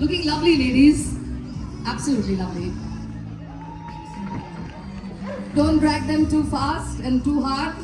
Looking lovely, ladies. Absolutely lovely. Don't drag them too fast and too hard.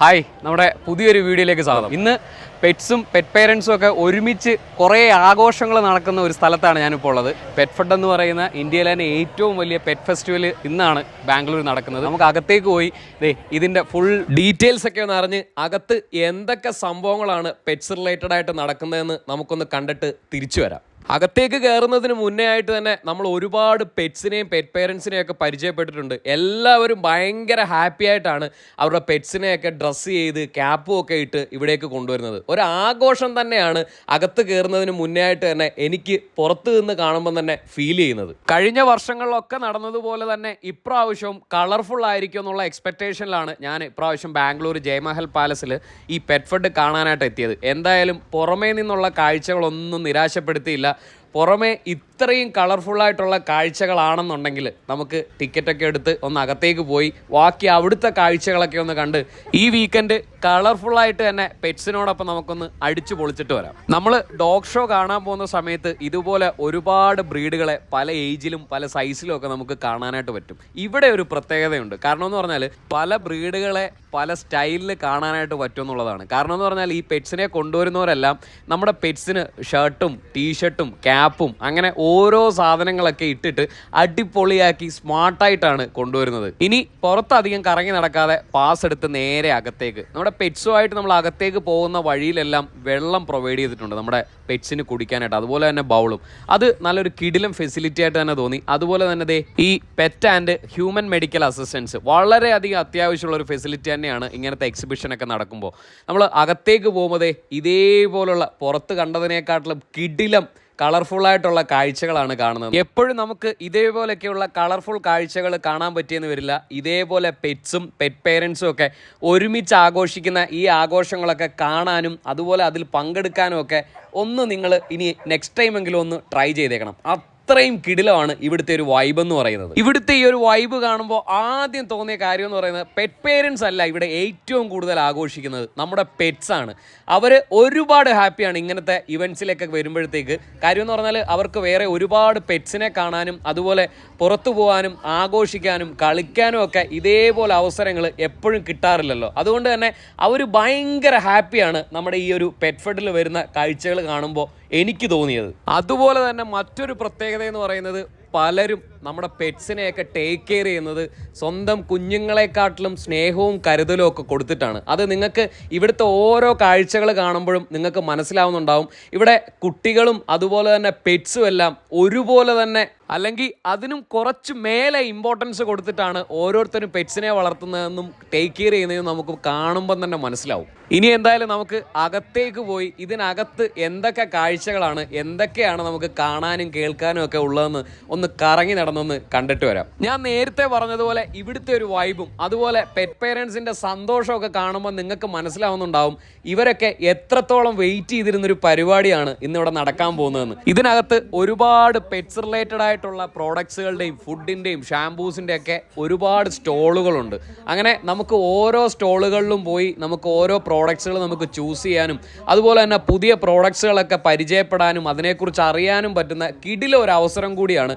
Hi നമ്മുടെ പുതിയൊരു വീഡിയോയിലേക്ക് സ്വാഗതം ഇന്ന് പെറ്റ്സും പെറ്റ് പേരൻസും ഒക്കെ ഒരുമിച്ച് കുറേ ആഘോഷങ്ങൾ നടക്കുന്ന ഒരു സ്ഥലത്താണ് ഞാനിപ്പോൾ ഉള്ളത്. പെറ്റ് ഫെഡ് എന്ന് പറയുന്ന ഇന്ത്യയിലെ തന്നെ ഏറ്റവും വലിയ പെറ്റ് ഫെസ്റ്റിവൽ ഇന്നാണ് ബാംഗ്ലൂർ നടക്കുന്നത്. നമുക്ക് അകത്തേക്ക് പോയി ദേ ഇതിന്റെ ഫുൾ ഡീറ്റെയിൽസ് ഒക്കെ ഒന്ന് അറിഞ്ഞ് അകത്ത് എന്തൊക്കെ സംഭവങ്ങളാണ് പെറ്റ്സ് റിലേറ്റഡ് ആയിട്ട് നടക്കുന്നതെന്ന് നമുക്കൊന്ന് കണ്ടിട്ട് തിരിച്ചു വരാം. അകത്തേക്ക് കയറുന്നതിന് മുന്നേ ആയിട്ട് തന്നെ നമ്മൾ ഒരുപാട് പെറ്റ്സിനെയും പെറ്റ് പേരൻസിനെയും ഒക്കെ പരിചയപ്പെട്ടിട്ടുണ്ട്. എല്ലാവരും ഭയങ്കര ഹാപ്പി ആയിട്ടാണ് അവരുടെ പെറ്റ്സിനെയൊക്കെ ഡ്രസ്സ് ചെയ്ത് ക്യാപ്പും ഒക്കെ ഇട്ട് ഇവിടേക്ക് കൊണ്ടുവരുന്നത്. ഒരു ആഘോഷം തന്നെയാണ് അകത്ത് കയറുന്നതിന് മുന്നേ ആയിട്ട് തന്നെ എനിക്ക് പുറത്ത് നിന്ന് കാണുമ്പോൾ തന്നെ ഫീൽ ചെയ്യുന്നത്. കഴിഞ്ഞ വർഷങ്ങളിലൊക്കെ നടന്നതുപോലെ തന്നെ ഇപ്രാവശ്യവും കളർഫുൾ ആയിരിക്കും എന്നുള്ള എക്സ്പെക്റ്റേഷനിലാണ് ഞാൻ ഇപ്രാവശ്യം ബാംഗ്ലൂർ ജയമഹൽ പാലസിൽ ഈ പെറ്റ് ഫുഡ് കാണാനായിട്ട് എത്തിയത്. എന്തായാലും പുറമേ നിന്നുള്ള കാഴ്ചകളൊന്നും നിരാശപ്പെടുത്തിയില്ല. പുറമേ ഇത്രയും കളർഫുൾ ആയിട്ടുള്ള കാഴ്ചകളാണെന്നുണ്ടെങ്കിൽ നമുക്ക് ടിക്കറ്റൊക്കെ എടുത്ത് ഒന്ന് അകത്തേക്ക് പോയി. ബാക്കി അവിടുത്തെ കാഴ്ചകളൊക്കെ ഒന്ന് കണ്ട് ഈ വീക്കെൻഡ് കളർഫുൾ ആയിട്ട് തന്നെ പെറ്റ്സിനോടൊപ്പം നമുക്കൊന്ന് അടിച്ചു പൊളിച്ചിട്ട് വരാം. നമ്മൾ ഡോഗ് ഷോ കാണാൻ പോകുന്ന സമയത്ത് ഇതുപോലെ ഒരുപാട് ബ്രീഡുകളെ പല ഏജിലും പല സൈസിലും ഒക്കെ നമുക്ക് കാണാനായിട്ട് പറ്റും. ഇവിടെ ഒരു പ്രത്യേകതയുണ്ട്. കാരണം എന്ന് പറഞ്ഞാൽ പല ബ്രീഡുകളെ പല സ്റ്റൈലിൽ കാണാനായിട്ട് പറ്റും എന്നുള്ളതാണ് കാരണം എന്ന് പറഞ്ഞാൽ ഈ പെറ്റ്സിനെ കൊണ്ടുവരുന്നവരെല്ലാം നമ്മുടെ പെറ്റ്സിന് ഷർട്ടും ടീഷർട്ടും ക്യാപ്പും അങ്ങനെ ഓരോ സാധനങ്ങളൊക്കെ ഇട്ടിട്ട് അടിപൊളിയാക്കി സ്മാർട്ടായിട്ടാണ് കൊണ്ടുവരുന്നത്. ഇനി പുറത്തധികം കറങ്ങി നടക്കാതെ പാസ് എടുത്ത് നേരെ അകത്തേക്ക്. നമ്മുടെ പെറ്റ്സുമായിട്ട് നമ്മൾ അകത്തേക്ക് പോകുന്ന വഴിയിലെല്ലാം വെള്ളം പ്രൊവൈഡ് ചെയ്തിട്ടുണ്ട്. നമ്മുടെ പെറ്റ്സിന് കുടിക്കാനായിട്ട്. അതുപോലെ തന്നെ ബൗളും. അത് നല്ലൊരു കിടിലം ഫെസിലിറ്റി ആയിട്ട് തന്നെ തോന്നി. അതുപോലെ തന്നെ ദേ ഈ pet and human medical assistance വളരെയധികം അത്യാവശ്യമുള്ള ഒരു ഫെസിലിറ്റി തന്നെയാണ് ഇങ്ങനത്തെ എക്സിബിഷനൊക്കെ നടക്കുമ്പോൾ നമ്മൾ അകത്തേക്ക് പോകുമ്പോൾ ഇതേപോലുള്ള പുറത്ത് കണ്ടതിനേക്കാട്ടിലും കിടിലം കളർഫുൾ ആയിട്ടുള്ള കാഴ്ചകളാണ് കാണുന്നത്. എപ്പോഴും നമുക്ക് ഇതേപോലെയൊക്കെയുള്ള കളർഫുൾ കാഴ്ചകൾ കാണാൻ പറ്റിയെന്ന് വരില്ല. ഇതേപോലെ പെറ്റ്സും പെറ്റ് പേരൻസും ഒക്കെ ഒരുമിച്ച് ആഘോഷിക്കുന്ന ഈ ആഘോഷങ്ങളൊക്കെ കാണാനും അതുപോലെ അതിൽ പങ്കെടുക്കാനും ഒക്കെ ഒന്ന് നിങ്ങൾ ഇനി നെക്സ്റ്റ് ടൈമെങ്കിലും ഒന്ന് ട്രൈ ചെയ്തേക്കണം. അത്രയും കിടിലമാണ് ഇവിടുത്തെ ഒരു വൈബ് എന്ന് പറയുന്നത്. ഇവിടുത്തെ ഈ ഒരു വൈബ് കാണുമ്പോൾ ആദ്യം തോന്നിയ കാര്യം എന്ന് പറയുന്നത് പെറ്റ് പേരൻസ് അല്ല ഇവിടെ ഏറ്റവും കൂടുതൽ ആഘോഷിക്കുന്നത് നമ്മുടെ പെറ്റ്സ് ആണ്. അവർ ഒരുപാട് ഹാപ്പിയാണ് ഇങ്ങനത്തെ ഇവന്റ്സിലൊക്കെ വരുമ്പോഴത്തേക്ക്. കാര്യം എന്ന് പറഞ്ഞാൽ അവർക്ക് വേറെ ഒരുപാട് പെറ്റ്സിനെ കാണാനും അതുപോലെ പുറത്തു പോകാനും ആഘോഷിക്കാനും കളിക്കാനും ഒക്കെ ഇതേപോലെ അവസരങ്ങൾ എപ്പോഴും കിട്ടാറില്ലല്ലോ. അതുകൊണ്ട് തന്നെ അവർ ഭയങ്കര ഹാപ്പിയാണ് നമ്മുടെ ഈ ഒരു പെറ്റ് ഫെഡിൽ വരുന്ന കാഴ്ചകൾ കാണുമ്പോൾ എനിക്ക് തോന്നിയത്. അതുപോലെ തന്നെ മറ്റൊരു പ്രത്യേകത എന്ന് പറയുന്നത് പലരും നമ്മുടെ പെറ്റ്സിനെയൊക്കെ ടേക്ക് കെയർ ചെയ്യുന്നത് സ്വന്തം കുഞ്ഞുങ്ങളെക്കാട്ടിലും സ്നേഹവും കരുതലും ഒക്കെ കൊടുത്തിട്ടാണ്. അത് നിങ്ങൾക്ക് ഇവിടുത്തെ ഓരോ കാഴ്ചകൾ കാണുമ്പോഴും നിങ്ങൾക്ക് മനസ്സിലാവുന്നുണ്ടാവും. ഇവിടെ കുട്ടികളും അതുപോലെ തന്നെ പെറ്റ്സും എല്ലാം ഒരുപോലെ തന്നെ അല്ലെങ്കിൽ അതിനും കുറച്ച് മേലെ ഇമ്പോർട്ടൻസ് കൊടുത്തിട്ടാണ് ഓരോരുത്തരും പെറ്റ്സിനെ വളർത്തുന്നതെന്നും ടേക്ക് കെയർ ചെയ്യുന്നതെന്നും നമുക്ക് കാണുമ്പം തന്നെ മനസ്സിലാവും. ഇനി എന്തായാലും നമുക്ക് അകത്തേക്ക് പോയി ഇതിനകത്ത് എന്തൊക്കെ കാഴ്ചകളാണ് എന്തൊക്കെയാണ് നമുക്ക് കാണാനും കേൾക്കാനും ഒക്കെ ഉള്ളതെന്ന് ഒന്ന് കറങ്ങി നടന്നൊന്ന് കണ്ടിട്ട് വരാം. ഞാൻ നേരത്തെ പറഞ്ഞതുപോലെ ഇവിടുത്തെ ഒരു വൈബും അതുപോലെ പെറ്റ് പേരൻസിന്റെ സന്തോഷമൊക്കെ കാണുമ്പോൾ നിങ്ങൾക്ക് മനസ്സിലാവുന്നുണ്ടാവും ഇവരൊക്കെ എത്രത്തോളം വെയിറ്റ് ചെയ്തിരുന്നൊരു പരിപാടിയാണ് ഇന്നിവിടെ നടക്കാൻ പോകുന്നതെന്ന്. ഇതിനകത്ത് ഒരുപാട് പെറ്റ്സ് റിലേറ്റഡ് ആയിട്ടുള്ള പ്രോഡക്ട്സുകളുടെയും ഫുഡിന്റെയും ഷാംപൂസിന്റെ ഒക്കെ ഒരുപാട് സ്റ്റോളുകളുണ്ട് അങ്ങനെ നമുക്ക് ഓരോ സ്റ്റോളുകളിലും പോയി നമുക്ക് ഓരോ പ്രോഡക്ട്സുകൾ നമുക്ക് ചൂസ് ചെയ്യാനും അതുപോലെ തന്നെ പുതിയ പ്രോഡക്ട്സുകളൊക്കെ പരിചയപ്പെടാനും അതിനെക്കുറിച്ച് അറിയാനും പറ്റുന്ന കിടില ഒരു അവസരം കൂടിയാണ്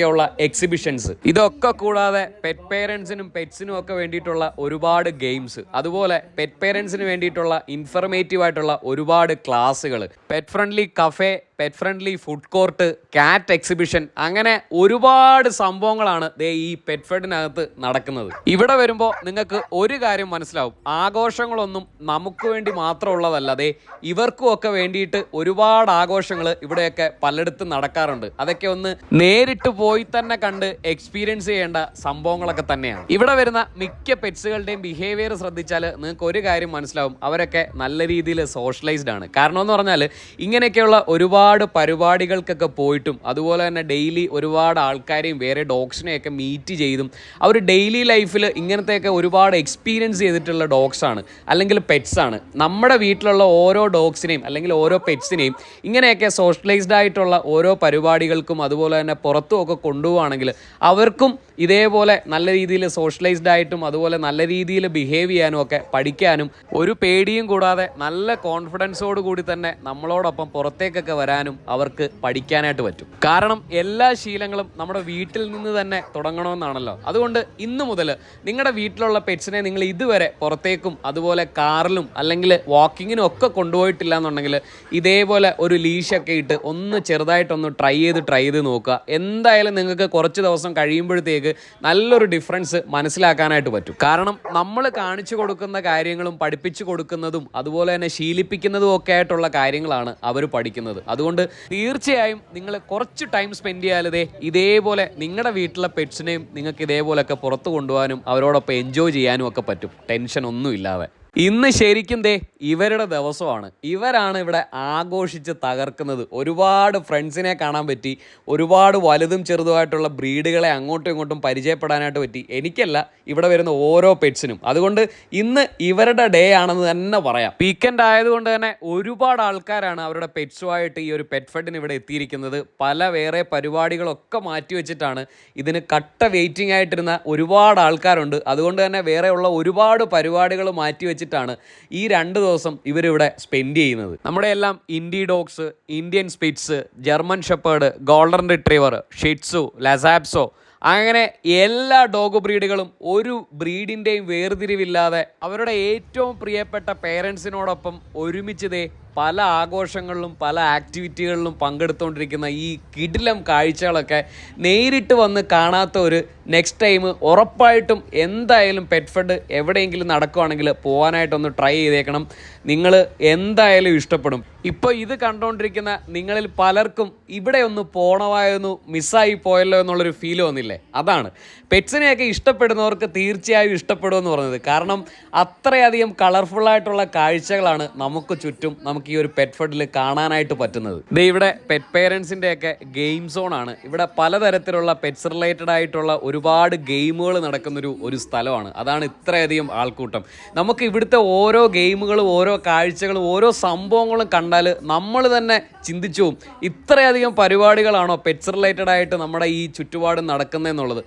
ഇങ്ങനത്തെയൊക്കെയുള്ള എക്സിബിഷൻസ് ഇതൊക്കെ കൂടാതെ പെറ്റ് പേരൻസിനും പെറ്റ്സിനും ഒക്കെ വേണ്ടിയിട്ടുള്ള ഒരുപാട് ഗെയിംസ് അതുപോലെ പെറ്റ് പേരൻസിന് വേണ്ടിയിട്ടുള്ള ഇൻഫർമേറ്റീവ് ആയിട്ടുള്ള ഒരുപാട് ക്ലാസ്സുകൾ pet friendly cafe pet friendly food court cat exhibition അങ്ങനെ ഒരുപാട് സംഭവങ്ങളാണ് ദേ ഈ പെറ്റ് ഫെഡിനകത്ത് നടക്കുന്നത്. ഇവിടെ വരുമ്പോൾ നിങ്ങൾക്ക് ഒരു കാര്യം മനസ്സിലാവും. ആഘോഷങ്ങളൊന്നും നമുക്ക് വേണ്ടി മാത്രമുള്ളതല്ല. ദേ ഇവർക്കും ഒക്കെ വേണ്ടിയിട്ട് ഒരുപാട് ആഘോഷങ്ങൾ ഇവിടെയൊക്കെ പലയിടത്തും നടക്കാറുണ്ട്. അതൊക്കെ ഒന്ന് നേരിട്ട് പോയി തന്നെ കണ്ട് എക്സ്പീരിയൻസ് ചെയ്യേണ്ട സംഭവങ്ങളൊക്കെ തന്നെയാണ്. ഇവിടെ വരുന്ന മിക്ക പെറ്റ്സുകളുടെയും ബിഹേവിയർ ശ്രദ്ധിച്ചാൽ നിങ്ങൾക്ക് ഒരു കാര്യം മനസ്സിലാവും. അവരൊക്കെ നല്ല രീതിയിൽ സോഷ്യലൈസ്ഡ് ആണ്. കാരണം എന്ന് പറഞ്ഞാൽ ഇങ്ങനെയൊക്കെയുള്ള ഒരുപാട് പരിപാടികൾക്കൊക്കെ പോയിട്ടും അതുപോലെ തന്നെ ഡെയിലി ഒരുപാട് ആൾക്കാരെയും വേറെ ഡോഗ്സിനെയൊക്കെ മീറ്റ് ചെയ്തും അവർ ഡെയിലി ലൈഫിൽ ഇങ്ങനത്തെയൊക്കെ ഒരുപാട് എക്സ്പീരിയൻസ് ചെയ്തിട്ടുള്ള ഡോഗ്സാണ് അല്ലെങ്കിൽ പെറ്റ്സാണ് നമ്മുടെ വീട്ടിലുള്ള ഓരോ ഡോഗ്സിനെയും അല്ലെങ്കിൽ ഓരോ പെറ്റ്സിനെയും ഇങ്ങനെയൊക്കെ സോഷ്യലൈസ്ഡ് ആയിട്ടുള്ള ഓരോ പരിപാടികൾക്കും അതുപോലെ തന്നെ പുറത്തും ഒക്കെ കൊണ്ടുപോവുകയാണെങ്കിൽ അവർക്കും ഇതേപോലെ നല്ല രീതിയിൽ സോഷ്യലൈസ്ഡ് ആയിട്ടും അതുപോലെ നല്ല രീതിയിൽ ബിഹേവ് ചെയ്യാനും ഒക്കെ പഠിക്കാനും ഒരു പേടിയും കൂടാതെ നല്ല കോൺഫിഡൻസോട് കൂടി തന്നെ നമ്മളോടൊപ്പം പുറത്തേക്കൊക്കെ വരാനും അവർക്ക് പഠിക്കാനായിട്ട് പറ്റും. കാരണം എല്ലാ ശീലങ്ങളും നമ്മുടെ വീട്ടിൽ നിന്ന് തന്നെ തുടങ്ങണമെന്നാണല്ലോ. അതുകൊണ്ട് ഇന്ന് മുതൽ നിങ്ങളുടെ വീട്ടിലുള്ള പെറ്റ്സിനെ നിങ്ങൾ ഇതുവരെ പുറത്തേക്കും അതുപോലെ കാറിലും അല്ലെങ്കിൽ വാക്കിങ്ങിനും ഒക്കെ കൊണ്ടുപോയിട്ടില്ല എന്നുണ്ടെങ്കിൽ ഇതേപോലെ ഒരു ലീഷൊക്കെ ഇട്ട് ഒന്ന് ചെറുതായിട്ടൊന്ന് ട്രൈ ചെയ്ത് ട്രൈ ചെയ്ത് നോക്കുക. എന്തായാലും നിങ്ങൾക്ക് കുറച്ച് ദിവസം കഴിയുമ്പോഴത്തേക്ക് നല്ലൊരു ഡിഫറൻസ് മനസ്സിലാക്കാനായിട്ട് പറ്റും. കാരണം നമ്മൾ കാണിച്ചു കൊടുക്കുന്ന കാര്യങ്ങളും പഠിപ്പിച്ചു കൊടുക്കുന്നതും അതുപോലെ തന്നെ ശീലിപ്പിക്കുന്നതും ഒക്കെ ആയിട്ടുള്ള കാര്യങ്ങളാണ് അവർ പഠിക്കുന്നത്. അതുകൊണ്ട് തീർച്ചയായും നിങ്ങൾ കുറച്ച് ടൈം സ്പെൻഡ് ചെയ്യാതെ ഇതേപോലെ നിങ്ങളുടെ വീട്ടിലെ പെറ്റ്സിനെയും നിങ്ങൾക്ക് ഇതേപോലെയൊക്കെ പുറത്തു കൊണ്ടുപോകാനും അവരോടൊപ്പം എൻജോയ് ചെയ്യാനും ഒക്കെ പറ്റും. ടെൻഷൻ ഒന്നും ഇല്ലാതെ ഇന്ന് ശരിക്കും ദേ ഇവരുടെ ദിവസമാണ്. ഇവരാണ് ഇവിടെ ആഘോഷിച്ച് തകർക്കുന്നത്. ഒരുപാട് ഫ്രണ്ട്സിനെ കാണാൻ പറ്റി ഒരുപാട് വലുതും ചെറുതുമായിട്ടുള്ള ബ്രീഡുകളെ അങ്ങോട്ടും ഇങ്ങോട്ടും പരിചയപ്പെടാനായിട്ട് പറ്റി. എനിക്കല്ല ഇവിടെ വരുന്ന ഓരോ പെറ്റ്സിനും. അതുകൊണ്ട് ഇന്ന് ഇവരുടെ ഡേ ആണെന്ന് തന്നെ പറയാം. വീക്കെൻഡ് ആയതുകൊണ്ട് തന്നെ ഒരുപാട് ആൾക്കാരാണ് അവരുടെ പെറ്റ്സുമായിട്ട് ഈ ഒരു പെറ്റ് ഫെഡിന് ഇവിടെ എത്തിയിരിക്കുന്നത്. പല വേറെ പരിപാടികളൊക്കെ മാറ്റി വെച്ചിട്ടാണ് ഇതിന് കട്ട വെയിറ്റിംഗ് ആയിട്ടിരുന്ന ഒരുപാട് ആൾക്കാരുണ്ട്. അതുകൊണ്ട് തന്നെ വേറെയുള്ള ഒരുപാട് പരിപാടികൾ മാറ്റി വെച്ചിട്ടാണ് ഈ രണ്ട് ദിവസം ഇവരിവിടെ സ്പെൻഡ് ചെയ്യുന്നത്. നമ്മുടെ എല്ലാം indie dogs Indian spitz German shepherd golden retriever shih tzu lhasa apso അങ്ങനെ എല്ലാ ഡോഗ് ബ്രീഡുകളും ഒരു ബ്രീഡിന്റെയും വേർതിരിവില്ലാതെ അവരുടെ ഏറ്റവും പ്രിയപ്പെട്ട പേരൻസിനോടൊപ്പം ഒരുമിച്ചതേ പല ആഘോഷങ്ങളിലും പല ആക്ടിവിറ്റികളിലും പങ്കെടുത്തുകൊണ്ടിരിക്കുന്ന ഈ കിടിലം കാഴ്ചകളൊക്കെ നേരിട്ട് വന്ന് കാണാത്ത ഒരു നെക്സ്റ്റ് ടൈം ഉറപ്പായിട്ടും എന്തായാലും പെറ്റ് ഫെഡ് എവിടെയെങ്കിലും നടക്കുവാണെങ്കിൽ പോകാനായിട്ടൊന്ന് ട്രൈ ചെയ്തേക്കണം. നിങ്ങൾ എന്തായാലും ഇഷ്ടപ്പെടും. ഇപ്പോൾ ഇത് കണ്ടുകൊണ്ടിരിക്കുന്ന നിങ്ങളിൽ പലർക്കും ഇവിടെ ഒന്ന് പോണമായിരുന്നു മിസ്സായി പോയല്ലോ എന്നുള്ളൊരു ഫീൽ വന്നില്ലേ? അതാണ്. പെറ്റ്സിനെയൊക്കെ ഇഷ്ടപ്പെടുന്നവർക്ക് തീർച്ചയായും ഇഷ്ടപ്പെടുമെന്ന് പറഞ്ഞത്. കാരണം അത്രയധികം കളർഫുള്ളായിട്ടുള്ള കാഴ്ചകളാണ് നമുക്ക് ചുറ്റും നമുക്ക് ഈ ഒരു പെറ്റ് ഫെഡിൽ കാണാനായിട്ട് പറ്റുന്നത്. ദേ ഇവിടെ പെറ്റ് പേരൻസിന്റെ ഒക്കെ ഗെയിം സോൺ ആണ്. ഇവിടെ പലതരത്തിലുള്ള പെറ്റ്സ് റിലേറ്റഡ് ആയിട്ടുള്ള ഒരുപാട് ഗെയിമുകൾ നടക്കുന്നൊരു ഒരു സ്ഥലമാണ്. അതാണ് ഇത്രയധികം ആൾക്കൂട്ടം. നമുക്ക് ഇവിടുത്തെ ഓരോ ഗെയിമുകളും ഓരോ കാഴ്ചകളും ഓരോ സംഭവങ്ങളും കണ്ടാൽ നമ്മൾ തന്നെ ചിന്തിച്ചു ഇത്രയധികം പരിപാടികളാണോ പെറ്റ്സ് റിലേറ്റഡ് ആയിട്ട് നമ്മുടെ ഈ ചുറ്റുപാടും നടക്കുന്നതെന്നുള്ളത്?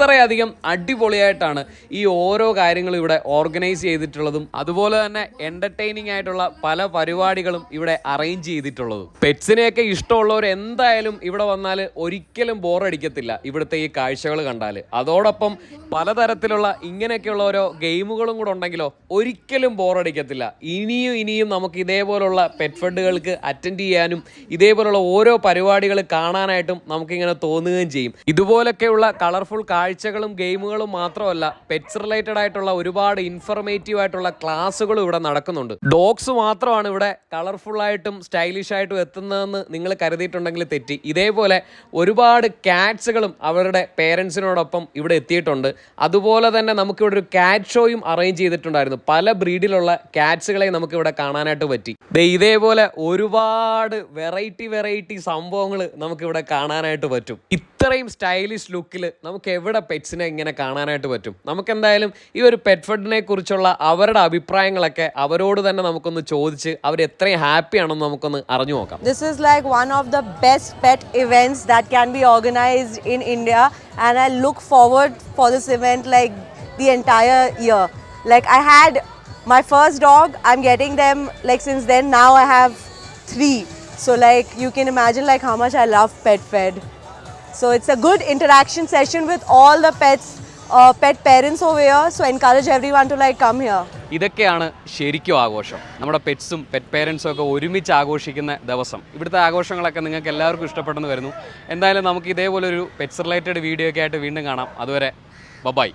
അത്രയധികം അടിപൊളിയായിട്ടാണ് ഈ ഓരോ കാര്യങ്ങളും ഇവിടെ ഓർഗനൈസ് ചെയ്തിട്ടുള്ളതും അതുപോലെ തന്നെ എന്റർടൈനിങ് ആയിട്ടുള്ള പല പരിപാടികളും ഇവിടെ അറേഞ്ച് ചെയ്തിട്ടുള്ളതും. പെറ്റ്സിനെയൊക്കെ ഇഷ്ടമുള്ളവർ എന്തായാലും ഇവിടെ വന്നാൽ ഒരിക്കലും ബോറടിക്കത്തില്ല ഇവിടുത്തെ ഈ കാഴ്ചകൾ കണ്ടാൽ അതോടൊപ്പം പലതരത്തിലുള്ള ഇങ്ങനെയൊക്കെയുള്ള ഓരോ ഗെയിമുകളും കൂടെ ഉണ്ടെങ്കിലോ ഒരിക്കലും ബോറടിക്കത്തില്ല ഇനിയും ഇനിയും നമുക്ക് ഇതേപോലുള്ള പെറ്റ് ഫണ്ടുകൾക്ക് അറ്റൻഡ് ചെയ്യാനും ഇതേപോലുള്ള ഓരോ പരിപാടികൾ കാണാനായിട്ടും നമുക്കിങ്ങനെ തോന്നുകയും ചെയ്യും. ഇതുപോലൊക്കെയുള്ള കളർഫുൾ കാഴ്ചകളും ഗെയിമുകളും മാത്രമല്ല പെറ്റ്സ് റിലേറ്റഡ് ആയിട്ടുള്ള ഒരുപാട് ഇൻഫർമേറ്റീവ് ആയിട്ടുള്ള ക്ലാസ്സുകളും ഇവിടെ നടക്കുന്നുണ്ട്. ഡോഗ്സ് മാത്രമാണ് ഇവിടെ കളർഫുൾ ആയിട്ടും സ്റ്റൈലിഷ് ആയിട്ടും എത്തുന്നതെന്ന് നിങ്ങൾ കരുതിയിട്ടുണ്ടെങ്കിൽ തെറ്റി. ഇതേപോലെ ഒരുപാട് കാറ്റ്സുകളും അവരുടെ പേരൻസിനോടൊപ്പം ഇവിടെ എത്തിയിട്ടുണ്ട്. അതുപോലെ തന്നെ നമുക്കിവിടെ ഒരു കാറ്റ് ഷോയും അറേഞ്ച് ചെയ്തിട്ടുണ്ടായിരുന്നു. പല ബ്രീഡിലുള്ള കാറ്റ്സുകളെ നമുക്കിവിടെ കാണാനായിട്ട് പറ്റി. ഇതേപോലെ ഒരുപാട് വെറൈറ്റി വെറൈറ്റി സംഭവങ്ങൾ നമുക്കിവിടെ കാണാനായിട്ട് പറ്റും. ഇത്രയും സ്റ്റൈലിഷ് ലുക്കിൽ നമുക്ക് എവിടെ പെറ്റ്സിനെ ഇങ്ങനെ കാണാനായിട്ട് പറ്റും നമുക്ക് എന്തായാലും ഈ ഒരു പെറ്റ് ഫുഡിനെ കുറിച്ചുള്ള അവരുടെ അഭിപ്രായങ്ങളൊക്കെ അവരോട് തന്നെ നമുക്കൊന്ന് ചോദിച്ച് അവർ എത്രയും ഹാപ്പി ആണെന്ന് നമുക്കൊന്ന് അറിഞ്ഞു നോക്കാം This is like one of the best pet events that can be organized in India, and I look forward for this event like the entire year. Like I had my first dog, I'm getting them like since then. Now I have three, so like you can imagine like how much I love pet fed. So it's a good interaction session with all the pets, uh, pet parents over here. So encourage everyone to like come here. ഇതൊക്കെയാണ് ശരിക്കും ആഘോഷം. നമ്മുടെ പെറ്റ്സും pet പേരൻസും ഒക്കെ ഒരുമിച്ച് ആഘോഷിക്കുന്ന ദിവസം. ഇവിടുത്തെ ആഘോഷങ്ങളൊക്കെ നിങ്ങൾക്ക് എല്ലാവർക്കും ഇഷ്ടപ്പെട്ടെന്ന് വരുന്നു എന്തായാലും നമുക്ക് ഇതേപോലെ ഒരു പെറ്റ്സ് റിലേറ്റഡ് വീഡിയോ ഒക്കെ ആയിട്ട് വീണ്ടും കാണാം. അതുവരെ ബബായ്